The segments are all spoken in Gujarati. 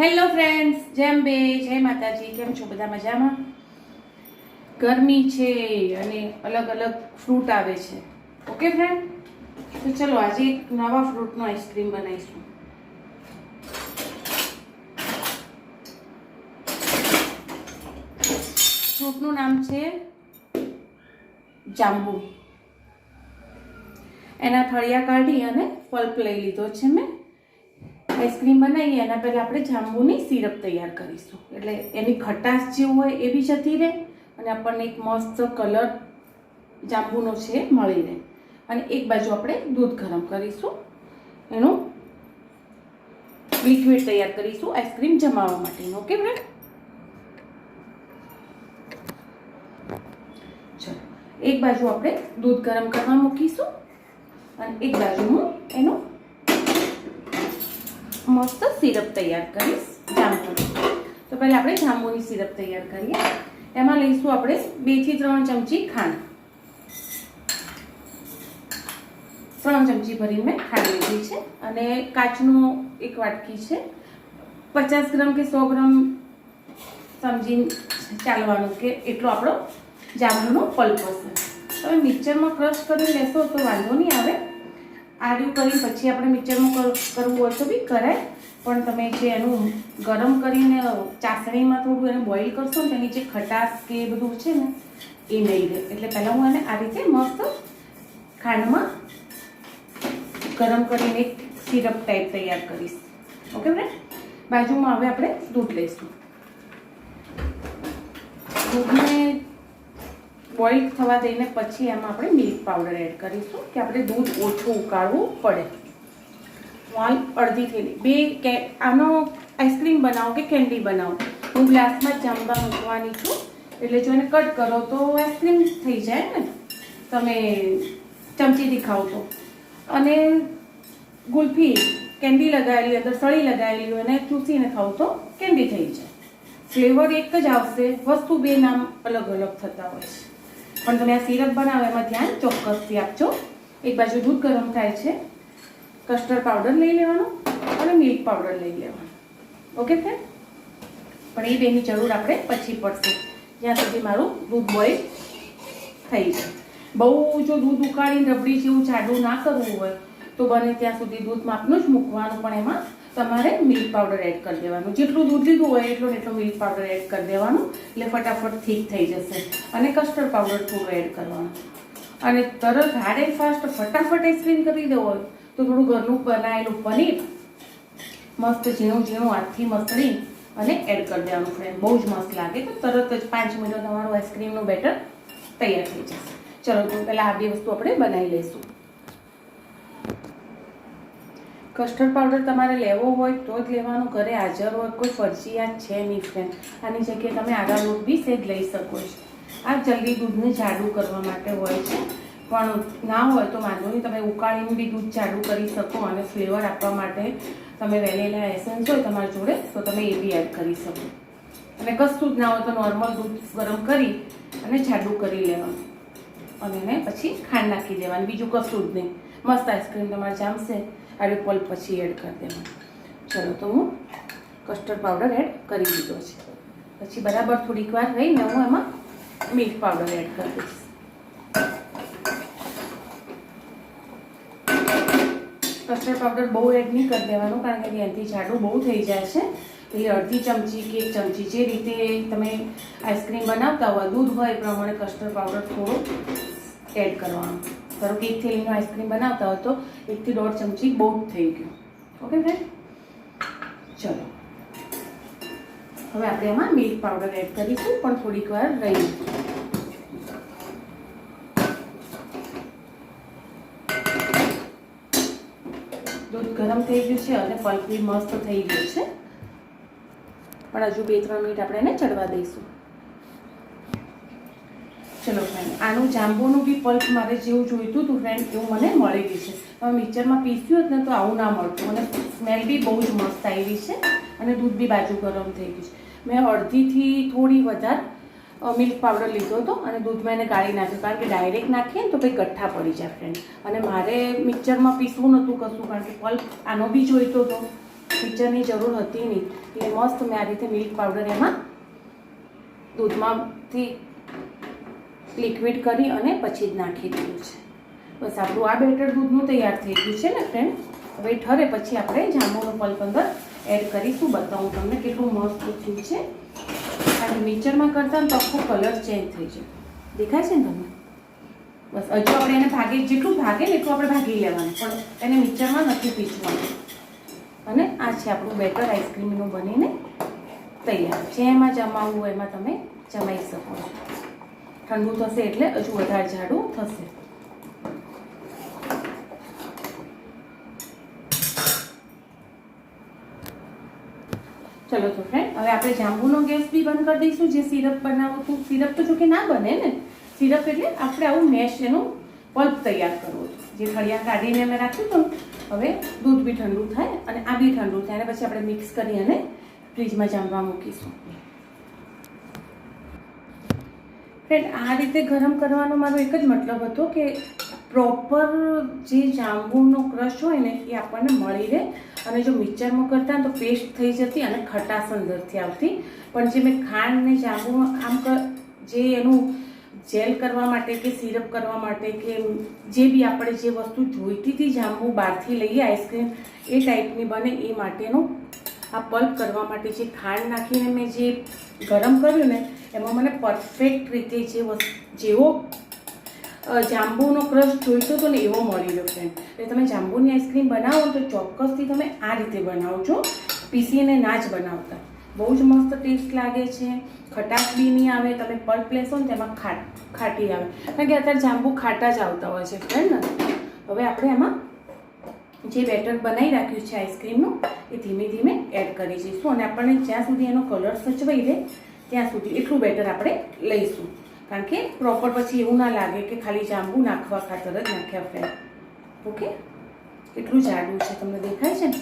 હેલો ફ્રેન્ડ્સ જેમ બે જય માતાજી, કેમ છો બધા મજામાં? ગરમી છે અને અલગ અલગ ફ્રૂટ આવે છે. ઓકે ફ્રેન્ડ તો ચલો આજે એક નવા ફ્રૂટનો આઈસ્ક્રીમ બનાવીશું. ફ્રૂટનું નામ છે જાંબુ. એના થળિયા કાઢી અને પલ્પ લઈ લીધો છે મેં. આઈસ્ક્રીમ બનાવીએ એના પહેલાં આપણે જાંબુની સિરપ તૈયાર કરીશું. એટલે એની ખટાશ જે હોય એ બી જતી રહે અને આપણને એક મસ્ત કલર જાંબુનો છે મળી રહે. અને એક બાજુ આપણે દૂધ ગરમ કરીશું. એનું લિક્વિડ તૈયાર કરીશું આઈસ્ક્રીમ જમાવવા માટેનું. ઓકે ફ્રેન્ડ ચલો, એક બાજુ આપણે દૂધ ગરમ કરવા મૂકીશું અને એક બાજુ હું એનું મસ્ત સિરપ તૈયાર કરીશ જાંબુની તો પહેલાં આપણે જાંબુની સિરપ તૈયાર કરીએ. એમાં લઈશું આપણે બેથી ત્રણ ચમચી ખાંડ. ત્રણ ચમચી ભરી મેં ખાંડ લીધી છે અને કાચનું એક વાટકી છે. પચાસ ગ્રામ કે સો ગ્રામ સમજીને ચાલવાનું કે એટલો આપણો જાંબુનો પલ્પ હશે. તમે મિક્સરમાં ક્રશ કરી લેશો તો વાંધો નહીં આવે. આડ્યું કરી પછી આપણે મિક્સરમાં કરવું હોય તો બી કરાય. પણ તમે જે એનું ગરમ કરીને ચાસણીમાં થોડું એને બોઇલ કરશો ને, તેની જે ખટાશ કે બધું છે ને, એ નહીં રહે એટલે પહેલાં હું એને આ રીતે મસ્ત ખાંડમાં ગરમ કરીને એક સિરપ ટાઈપ તૈયાર કરીશ. ઓકે ફ્રેન્ડ બાજુમાં હવે આપણે દૂધ લઈશું. દૂધને બોઇલ થવા દઈને પછી એમાં આપણે મિલ્ક પાવડર એડ કરીશું, કે આપણે દૂધ ઓછું ઉકાળવું પડે. વાલ અડધી થેલી. બે કે, આનો આઈસ્ક્રીમ બનાવો કે કેન્ડી બનાવો? હું ગ્લાસમાં જાંબા મૂકવાની છું. એટલે જો એને કટ કરો તો આઈસ્ક્રીમ થઈ જાય ને. તમે ચમચીથી ખાઓ તો. અને ગુલ્ફી કેન્ડી લગાવેલી અંદર સળી લગાવેલી હોય અને ચૂસીને ખાવ તો કેન્ડી થઈ જાય. ફ્લેવર એક જ આવશે, વસ્તુ બે નામ અલગ અલગ થતા હોય છે. પણ તમે આ સિરપ બનાવો, એમાં ધ્યાન ચોક્કસથી આપજો. એક બાજુ દૂધ ગરમ થાય છે. કસ્ટર્ડ પાવડર લઈ લેવાનો અને મિલ્ક પાવડર લઈ લેવાનો. ઓકે ફ્રેન્ડ પણ એ બેની જરૂર આપણે પછી પડશે. જ્યાં સુધી મારું દૂધ બોઈલ થઈ જાય. બહુ જો દૂધ ઉકાળીને રબડી જેવું જાડું ના કરવું હોય, તો બને ત્યાં સુધી દૂધ માપનું જ મૂકવાનું. પણ એમાં તમારે મિલ્ક પાવડર એડ કરી દેવાનું. જેટલું દૂધ લીધું હોય એટલું એટલો મિલ્ક પાવડર એડ કરી દેવાનું. એટલે ફટાફટ થીક થઈ જશે. અને કસ્ટર્ડ પાવડર થોડું એડ કરવાનું. અને તરત હાર્ડ એન્ડ ફાસ્ટ ફટાફટ આઈસ્ક્રીમ કરી દેવો હોય થોડું ઘરનું બનાવેલું પનીર, મસ્ત ઝીણું ઝીણું હાથથી મસળી અને એડ કરી દેવાનું ફ્રેન્ડ બહુ જ મસ્ત લાગે. તો તરત જ પાંચ મિનિટ તમારું આઈસ્ક્રીમનું બેટર તૈયાર થઈ જશે. ચલો, તો પહેલાં આ બે વસ્તુ આપણે બનાવી લઈશું. કસ્ટર્ડ પાવડર તમારે લેવો હોય તો જ લેવાનું. ઘરે હાજર હોય, કોઈ ફરજિયાત છે નહીં ફ્રેન્ડ આની જગ્યાએ તમે આગળ દૂધ બી સેજ લઈ શકો છો. આ જલ્દી દૂધને જાડું કરવા માટે હોય છે. પણ ના હોય તો વાંધો નહીં. તમે ઉકાળીને બી દૂધ જાડું કરી શકો અને ફ્લેવર આપવા માટે તમે વેનીલા એસન્સ હોય તમારી જોડે, તો તમે એ બી એડ કરી શકો. અને કશું જ ના હોય તો નોર્મલ દૂધ ગરમ કરી અને જાડું કરી લેવાનું. અને એને પછી ખાંડ નાખી દેવાનું. બીજું કશું જ નહીં. મસ્ત આઈસ્ક્રીમ તમારે જામશે. આડે પલ્પ પછી એડ કરી દેવાનું. ચલો, તો હું કસ્ટર્ડ પાવડર એડ કરી દીધો છે. પછી બરાબર થોડીક વાર રહીને હું એમાં મિલ્ક પાવડર એડ કરી દઈશ. કસ્ટર્ડ પાવડર બહુ એડ નહીં કરી દેવાનું કારણ કે એનાથી જાડું બહુ થઈ જાય છે. એટલે અડધી ચમચી કે એક ચમચી જે રીતે તમે આઈસ્ક્રીમ બનાવતા હોય, દૂધ હોય એ પ્રમાણે કસ્ટર્ડ પાવડર થોડું એડ કરવાનું. ધારો કે એક થેલીનો આઈસ્ક્રીમ બનાવતા હોય તો એકથી દોઢ ચમચી બહુ થઈ ગયું. ઓકે ફ્રેન્ડ ચલો. હવે આપણે એમાં મિલ્ક પાવડર એડ કરીશું, પણ થોડીક વાર રહી દૂધ ગરમ થઈ ગયું છે અને પલ્પ મસ્ત થઈ ગયું છે. પણ હજુ બે ત્રણ મિનિટ આપણે એને ચડવા દઈશું. ચલો ફ્રેન્ડ આનું જાંબુનું બી પલ્પ મારે જેવું જોઈતું હતું ફ્રેન્ડ એવું મને મળી ગયું છે. હવે મિક્સરમાં પીસ્યું હતું ને તો આવું ના મળતું. અને સ્મેલ બી બહુ જ મસ્ત આવી છે અને દૂધ બી બાજુ ગરમ થઈ ગયું છે. મેં અડધીથી થોડી વધારે મિલ્ક પાવડર લીધો હતો અને દૂધમાં એને ગાળી નાખ્યું કારણ કે ડાયરેક્ટ નાખીએ ને તો ભાઈ ગઠ્ઠા પડી જાય ફ્રેન્ડ અને મારે મિક્સરમાં પીસવું નહોતું કશું કારણ કે પલ્પ આનો બી જોઈતો હતો. મિક્સરની જરૂર હતી નહીં. એટલે મસ્ત મેં આ રીતે મિલ્ક પાવડર એમાં દૂધમાંથી લિક્વિડ કરી અને પછી જ નાખી દીધું છે. બસ આપણું આ બેટર દૂધનું તૈયાર થઈ ગયું છે ને ફ્રેન્ડ હવે ઠરે પછી આપણે જાંબુનો પલ્પ અંદર એડ કરીશું. બતાવું તમને કેટલું મસ્ત થયું છે. અને મિક્સરમાં કરતા તો આખો કલર ચેન્જ થઈ જાય. દેખાય છે ને તમને? બસ, હજુ આપણે એને ભાગે, જેટલું ભાગે ને એટલું આપણે ભાગી લેવાનું, પણ એને મિક્સરમાં નથી પીસવાનું. અને આ છે આપણું બેટર આઈસ્ક્રીમનું બનીને તૈયાર. છે એમાં જમાવવું એમાં તમે જમાઈ શકો ઠંડુ થશે એટલે હજુ વધારે જાડું થશે. ચલો તો ફ્રેન્ડ હવે આપણે જાંબુનો ગેસ બી બંધ કરી દઈશું. જે સિરપ બનાવવું હતું સિરપ તો જોકે ના બને ને. સિરપ એટલે આપણે આવું મેશ એનું પલ્પ તૈયાર કરવું જે ફળિયા કાઢીને અમે રાખ્યું હતું હવે દૂધ બી ઠંડુ થાય અને આ બી ઠંડુ થાય. અને પછી આપણે મિક્સ કરી અને ફ્રીજમાં જામવા મૂકીશું. ફ્રેન્ડ આ રીતે ગરમ કરવાનો મારો એક જ મતલબ હતો કે પ્રોપર જે જાંબુનો ક્રશ હોય ને, એ આપણને મળી રહે. અને જો મિક્સરમાં કરતા તો પેસ્ટ થઈ જતી અને ખટાશ અંદરથી આવતી. પણ જે મેં ખાંડ ને જાંબુ આમ જે એનું જેલ કરવા માટે કે સિરપ કરવા માટે કે જે બી આપણે જે વસ્તુ જોઈતી હતી જાંબુ બહારથી લઈએ આઈસ્ક્રીમ એ ટાઈપની બને એ માટેનું આ પલ્પ કરવા માટે જે ખાંડ નાખીને મેં જે ગરમ કર્યું ને, એમાં મને પરફેક્ટ રીતે જે વસ્તુ જેવો જાંબુનો ક્રશ જોઈતો હતો ને એવો મળી રહ્યો ફ્રેન્ડ એટલે તમે જાંબુની આઈસ્ક્રીમ બનાવો તો ચોક્કસથી તમે આ રીતે બનાવો છો. પીસીને ના જ બનાવતા. બહુ જ મસ્ત ટેસ્ટ લાગે છે. ખટાશ બી નહીં આવે, તમે પલ્પ લેશો ને તેમાં ખાટ, ખાટી આવે. કારણ કે અત્યારે જાંબુ ખાટા જ આવતા હોય છે ફ્રેન્ડ ને? હવે આપણે એમાં જે બેટર બનાવી રાખ્યું છે આઈસ્ક્રીમનું, એ ધીમે ધીમે એડ કરી જઈશું અને આપણને જ્યાં સુધી એનો કલર સચવાઈ રહે, ત્યાં સુધી એટલું બેટર આપણે લઈશું. કારણ કે પ્રોપર પછી એવું ના લાગે કે ખાલી જાંબુ નાખવા ખાતર જ નાખ્યા ફ્રેન્ડ ઓકે એટલું જાડું છે, તમને દેખાય છે ને?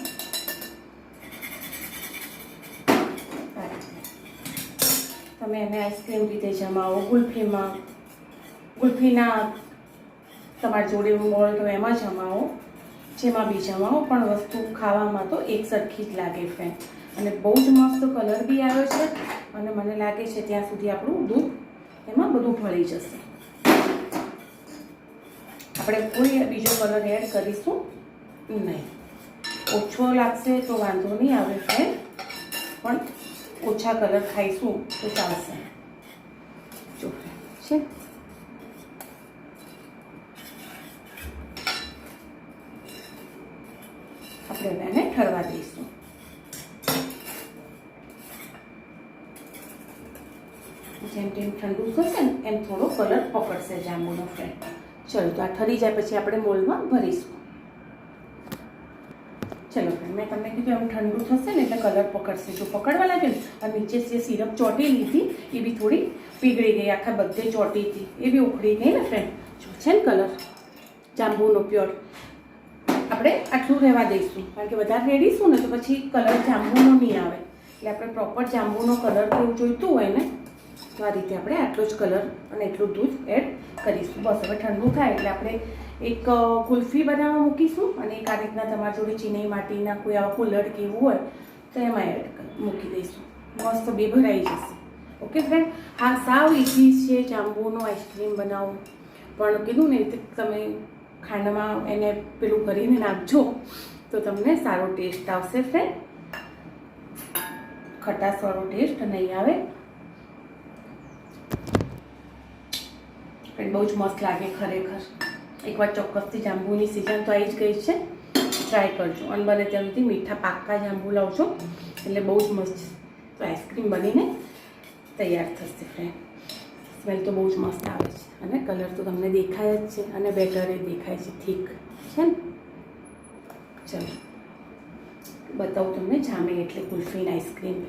તમે એને આઈસ્ક્રીમ રીતે જમાવો, ગુલ્ફીમાં. ગુલ્ફીના તમારી જોડે મોલ્ડ તો એમાં જમાવો, જેમાં બી જમાવો, પણ વસ્તુ ખાવામાં તો એક સરખી જ લાગે ફ્રેન્ડ અને બહુ જ મસ્ત કલર બી આવ્યો છે અને મને લાગે છે ત્યાં સુધી આપણું દૂધ એમાં બધું ભળી જશે. આપણે કોઈ બીજો કલર એડ કરીશું? નહીં. ઓછો લાગશે તો વાંધો નહીં આવે ફ્રેન્ડ પણ ઓછા કલર ખાઈશું તો ચાલશે. જો છે આપણે હવે એને ઠરવા દઈશું જેમ જેમ ઠંડુ થશે ને એમ થોડો કલર પકડશે જાંબુનો ફ્રેન્ડ ચલો, તો આ ઠરી જાય પછી આપણે મોલમાં ભરીશું. ચલો ફ્રેન્ડ મેં તમને કીધું એમ ઠંડુ થશે ને એટલે કલર પકડશે. જો પકડવા લાગે ને, આ નીચે જે સિરપ ચોટેલી હતી, એ બી થોડી પીગળી ગઈ, આખા બધે ચોટી હતી. એ બી ઉખડી ગઈ ને ફ્રેન્ડ જો છે ને કલર, જાંબુનો પ્યોર. આપણે આટલું રહેવા દઈશું. કારણ કે વધારે રેડીશું ને તો પછી કલર જાંબુનો નહીં આવે. એટલે આપણે પ્રોપર જાંબુનો કલર કેવું જોઈતું હોય ને તો આ રીતે આપણે આટલો જ કલર અને એટલું દૂધ એડ કરીશું. બસ હવે ઠંડુ થાય એટલે આપણે એક કુલ્ફી બનાવવા મૂકીશું અને એક આ રીતના તમારી જોડે ચીની માટીના કોઈ આવા કુલર કે એવું હોય તો એમાં એડ મૂકી દઈશું. મસ્ત બે ભરાઈ જશે. ઓકે ફ્રેન્ડ હા, સાવ ઇઝી છે જાંબુનો આઈસ્ક્રીમ બનાવો પણ કીધું ને તમે ખાંડમાં એને પેલું કરીને નાખજો તો તમને સારો ટેસ્ટ આવશે ફ્રેન્ડ ખટાસવાળો ટેસ્ટ નહીં આવે. પણ બહુ જ મસ્ત લાગે ખરેખર. એકવાર ચોક્કસથી જાંબુની સિઝન તો આવી જ ગઈ છે. ટ્રાય કરજો. અને બને ત્યાં મીઠા પાક્કા જાંબુ લાવજો. એટલે બહુ જ મસ્ત તો આઈસ્ક્રીમ બનીને તૈયાર થશે ફ્રેન્ડ સ્મેલ તો બહુ જ મસ્ત આવે છે. અને કલર તો તમને દેખાય જ છે અને બેટર એ દેખાય છે. થીક છે ને? ચલો. બતાવું તમને જામે એટલે કુલ્ફીન આઈસ્ક્રીમ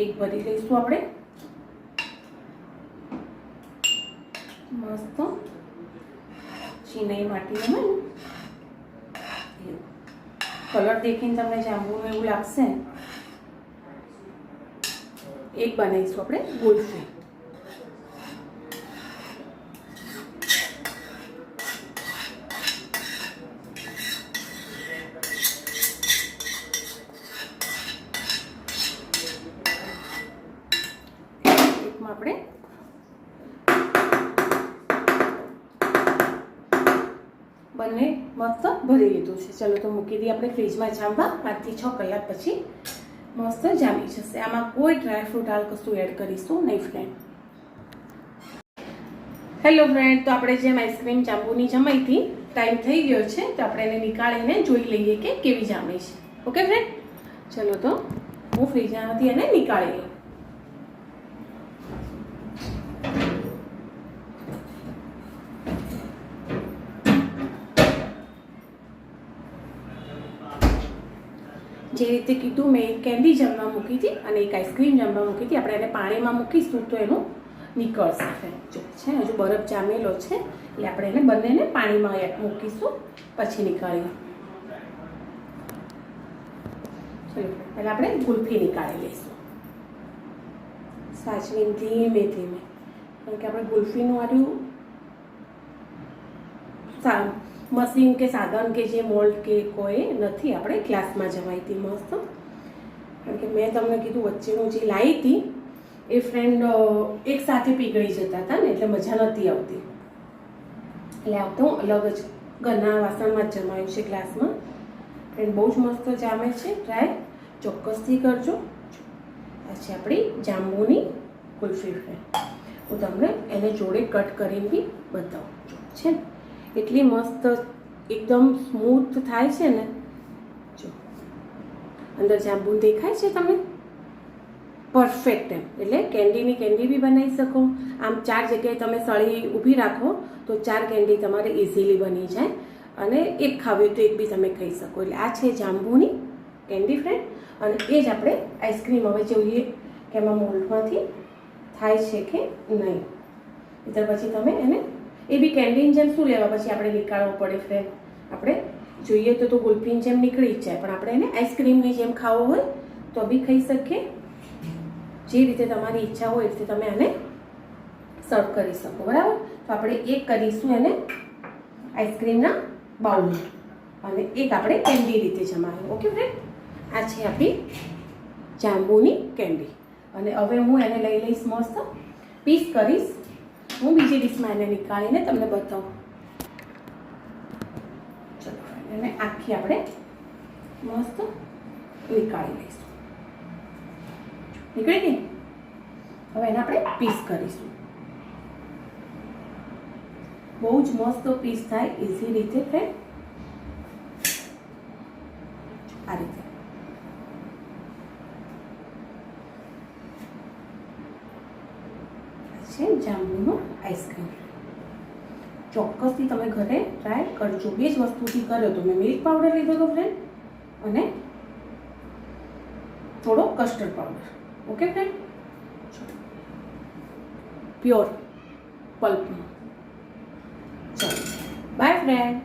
એક ભરી લઈશું આપણે. મસ્ત. ચીનઈ માટી હોય કલર દેખીને તમને જાંબુનું એવું લાગશે. એક બનાવીશું આપણે ગુલ્ફી ટૂંકમાં આપણે બંને મસ્ત ભરી લીધું છે. ચાલો તો મૂકી દઈએ આપણે ફ્રીજમાં જામવા. પાંચથી છ કલાક પછી મસ્ત જામી જશે. આમાં કોઈ ડ્રાયફ્રૂટ હાલ કશું એડ કરીશું નહીં ફ્રેન્ડ હેલો ફ્રેન્ડ તો આપણે જેમ આઈસ્ક્રીમ જાંબુની જમાઈ ટાઈમ થઈ ગયો છે, તો આપણે એને નીકાળીને જોઈ લઈએ કે કેવી જામી છે. ઓકે ફ્રેન્ડ ચલો તો હું ફ્રીજામાંથી એને નીકાળી લઉં. જે રીતે કીધું મેં એક કેન્ડી જમવા મૂકી હતી અને એક આઈસ્ક્રીમ જમવા મૂકી હતી. આપણે એને પાણીમાં મૂકીશું તો એનું નીકળશે જો છે હજુ બરફ જામેલો છે, એટલે આપણે એને બંનેને પાણીમાં મૂકીશું, પછી નીકાળીએ. ચલો, પહેલાં આપણે ગુલ્ફી નીકાળી લઈશું. સાચવીને ધીમે ધીમે. કારણ કે આપણે ગુલ્ફીનું આર્યું સા મશીન કે સાધન કે જે મોલ્ડ કે કોઈ નથી, આપણે ક્લાસમાં જવાઈ હતી મસ્ત. કારણ કે મેં તમને કીધું વચ્ચેનું જે લાવી હતી, એ ફ્રેન્ડ એક સાથે પીગળી જતા હતા ને, એટલે મજા નહોતી આવતી. એટલે આવતો હું અલગ જ ઘરના વાસણમાં જ જમાયું છે ગ્લાસમાં ફ્રેન્ડ બહુ જ મસ્ત જામે છે ટ્રાય ચોક્કસથી કરજો. પછી આપણી જાંબુની કુલ્ફી ફ્રેન્ડ હું તમને એને જોડે કટ કરીને બી બતાવું છું. છે ને? એટલી મસ્ત, એકદમ સ્મૂથ થાય છે ને? જો. અંદર જાંબુ દેખાય છે તમે પરફેક્ટ એમ. એટલે કેન્ડીની કેન્ડી બી બનાવી શકો. આમ ચાર જગ્યાએ તમે સળી ઊભી રાખો, તો ચાર કેન્ડી તમારે ઇઝીલી બની જાય. અને એક ખાવી તો એક બી તમે ખાઈ શકો. એટલે આ છે જાંબુની કેન્ડી ફ્રેન્ડ અને એ જ આપણે આઈસ્ક્રીમ હવે જોઈએ કે એમાં મોલ્ડમાંથી થાય છે કે નહીં. એટલે પછી તમે એને એ બી કેન્ડીની જેમ શું લેવા? પછી આપણે નીકાળવો પડે ફ્રેન્ડ. આપણે જોઈએ તો તો જેમ નીકળી જ જાય, પણ આપણે એને આઈસ્ક્રીમની જેમ ખાવો હોય તો બી ખાઈ શકીએ. જે રીતે તમારી ઈચ્છા હોય એ તમે એને સર્વ કરી શકો, બરાબર? તો આપણે એક કરીશું એને આઈસ્ક્રીમના બાઉલમાં. અને એક આપણે કેન્ડી રીતે જમાવી. Okay friend? આ છે આપણી જાંબુની કેન્ડી. અને હવે હું એને લઈ લઈશ મસ્ત પીસ કરીશ. હું બીજી ડીશમાં એને નીકાળીને તમને બતાવું. ચલો, એને આખી આપણે મસ્ત નીકાળી લઈશું. નીકળી ગઈ? હવે એને આપણે પીસ કરીશું. બહુ જ મસ્ત પીસ થાય ઇઝી રીતે ફ્રેન્ડ આ રીતે છે જાંબુનો આઈસ્ક્રીમ ચોક્કસથી તમે ઘરે ટ્રાય કરજો. બે જ વસ્તુથી કર્યો તો મેં મિલ્ક પાવડર લીધો હતો ફ્રેન્ડ અને થોડો custard powder okay friend pure પલ્પનો ચાલો. Bye friend